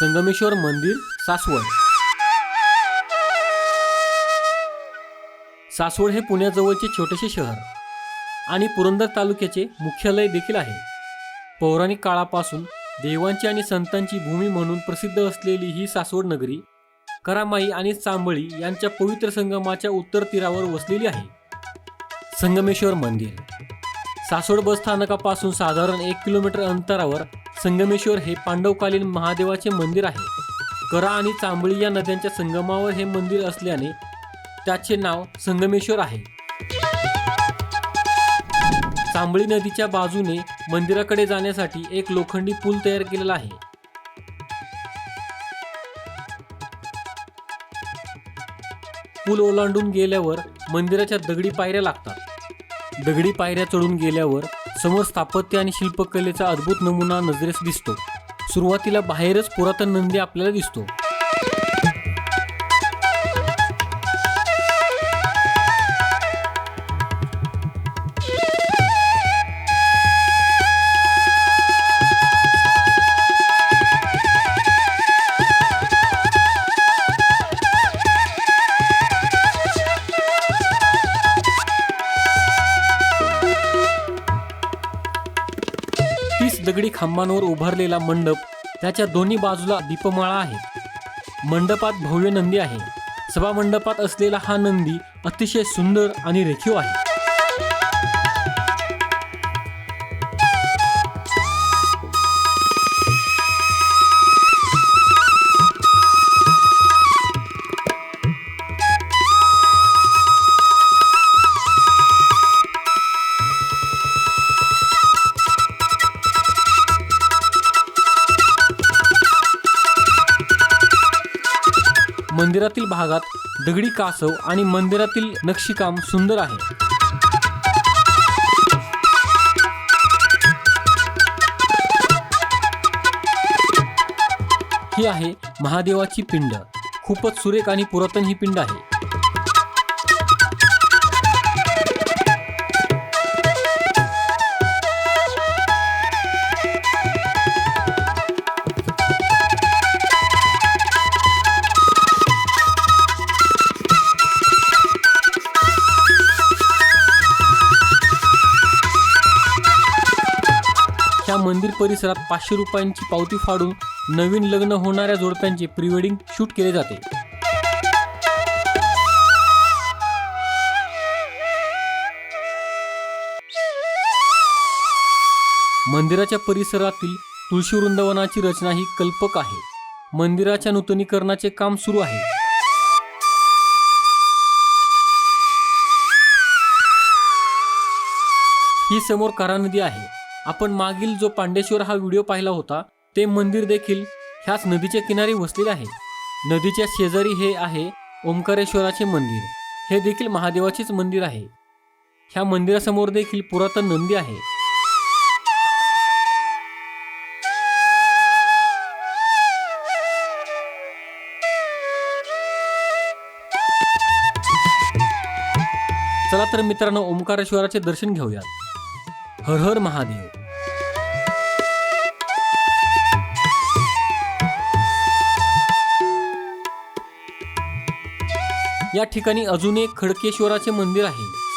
संगमेश्वर मंदिर सासवड. सासवड हे पुण्याजवळचे छोटेसे शहर आणि पुरंदर तालुक्याचे मुख्यालय देखील आहे. पौराणिक काळापासून देवांची आणि संतांची भूमी म्हणून प्रसिद्ध असलेली ही सासवड नगरी करामाई आणि चांबळी यांच्या पवित्र संगमाच्या उत्तर तीरावर वसलेली आहे. संगमेश्वर मंदिर. सासवड बस स्थानकापासून साधारण एक किलोमीटर अंतरावर संगमेश्वर हे पांडवकालीन महादेवाचे मंदिर आहे. करा आणि चांबळी या नद्यांच्या संगमावर हे मंदिर असल्याने त्याचे नाव संगमेश्वर आहे. चांबळी नदीच्या बाजूने मंदिराकडे जाण्यासाठी एक लोखंडी पूल तयार केलेला आहे. पूल ओलांडून गेल्यावर मंदिराच्या दगडी पायऱ्या लागतात. दगडी पायऱ्या चढून गेल्यावर समोर स्थापत्य आणि शिल्पकलेचा अद्भुत नमुना नजरेस दिसतो. सुरुवातीला बाहेरच पुरातन नंदी आपल्याला दिसतो. दगडी खांबांवर उभारलेला मंडप त्याच्या दोन्ही बाजूला दीपमाळा आहे. मंडपात भव्य नंदी आहे. सभा मंडपात असलेला हा नंदी अतिशय सुंदर आणि रेखीव आहे. मंदिरातील भागात दगडी कासव आणि मंदिरातील नक्षीकाम सुंदर आहे. ही आहे महादेवाची पिंड. खूपच सुरेख आणि पुरातन ही पिंड आहे. मंदिर परिसरात पाचशे रुपयांची पावती फाडून नवीन लग्न होणाऱ्या जोडप्यांचे प्री वेडिंग शूट केले जाते. मंदिराच्या परिसरातील तुळशी वृंदावनाची रचना ही कल्पक आहे. मंदिराच्या नूतनीकरणाचे काम सुरू आहे. ही समोर कारा नदी आहे. आपण मागील जो पांडेश्वर हा व्हिडिओ पाहिला होता ते मंदिर देखील ह्याच नदीच्या किनारी वसलेले आहे. नदीच्या शेजारी हे आहे ओंकारेश्वराचे मंदिर. हे देखील महादेवाचेच मंदिर आहे. ह्या मंदिरासमोर देखील पुरातन नंदी आहे. चला तर मित्रांनो ओंकारेश्वराचे दर्शन घेऊयात. हर हर महादेव. या ठिकाणी अजून एक खडकेश्वराचे मंदिर आहे.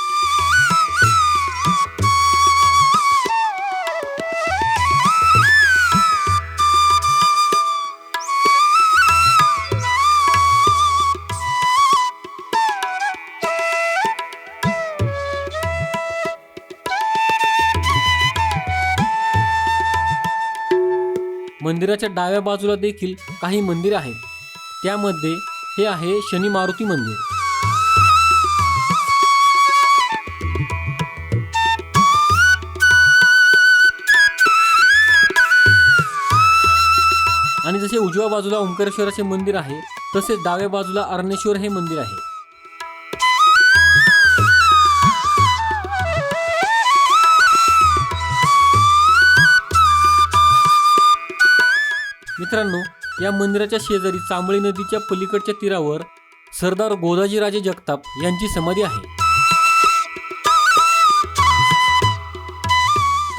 मंदिराच्या डाव्या बाजूला देखील काही मंदिर आहेत. त्यामध्ये हे आहे शनी मारुती मंदिर. आणि जसे उजव्या बाजूला ओंकारेश्वराचे मंदिर आहे तसेच डाव्या बाजूला अरणेश्वर हे मंदिर आहे. मित्रांनो या मंदिराच्या शेजारी चांबळी नदीच्या पलीकडच्या तीरावर सरदार गोदाजीराजे जगताप यांची समाधी आहे.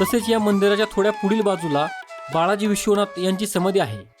तसेच या मंदिराच्या थोड्या पुढील बाजूला बाळाजी विश्वनाथ यांची समाधी आहे.